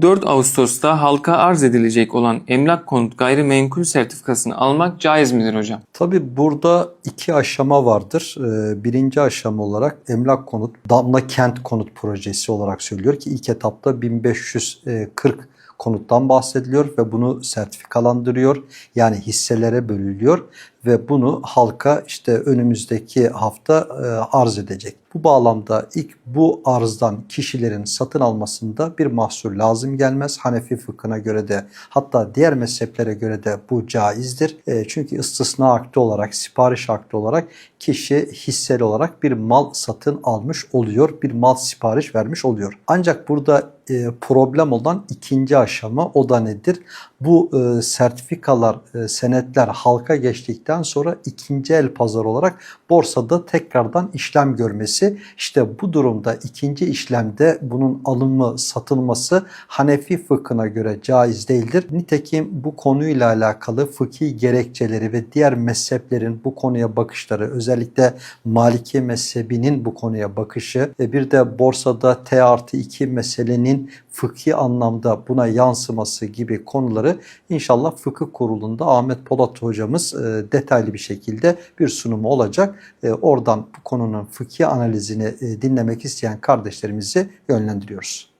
4 Ağustos'ta halka arz edilecek olan emlak konut gayrimenkul sertifikasını almak caiz midir hocam? Tabi burada iki aşama vardır. Ee, Birinci aşama olarak emlak konut, Damla Kent Konut Projesi olarak söylüyor ki ilk etapta 1540 konuttan bahsediliyor ve bunu sertifikalandırıyor. Yani hisselere bölünüyor ve bunu halka işte önümüzdeki hafta e, arz edecek. Bu bağlamda ilk bu arzdan kişilerin satın almasında bir mahsur lazım gelmez. Hanefi fıkhına göre de hatta diğer mezheplere göre de bu caizdir. E, çünkü istisna akdi olarak, sipariş akdi olarak kişi hisseli olarak bir mal satın almış oluyor. Bir mal sipariş vermiş oluyor. Ancak burada e, problem olan ikinci aşama o da nedir? Bu sertifikalar, senetler halka geçtikten sonra ikinci el pazar olarak borsada tekrardan işlem görmesi. İşte bu durumda ikinci işlemde bunun alımı, satılması Hanefi fıkhına göre caiz değildir. Nitekim bu konuyla alakalı fıkhi gerekçeleri ve diğer mezheplerin bu konuya bakışları özellikle Maliki mezhebinin bu konuya bakışı ve bir de borsada T artı 2 meselenin fıkhi anlamda buna yansıması gibi konuları inşallah fıkıh kurulunda Ahmet Polat hocamız e, detaylı bir şekilde bir sunumu olacak. E, oradan bu konunun fıkhi analizini e, dinlemek isteyen kardeşlerimizi yönlendiriyoruz.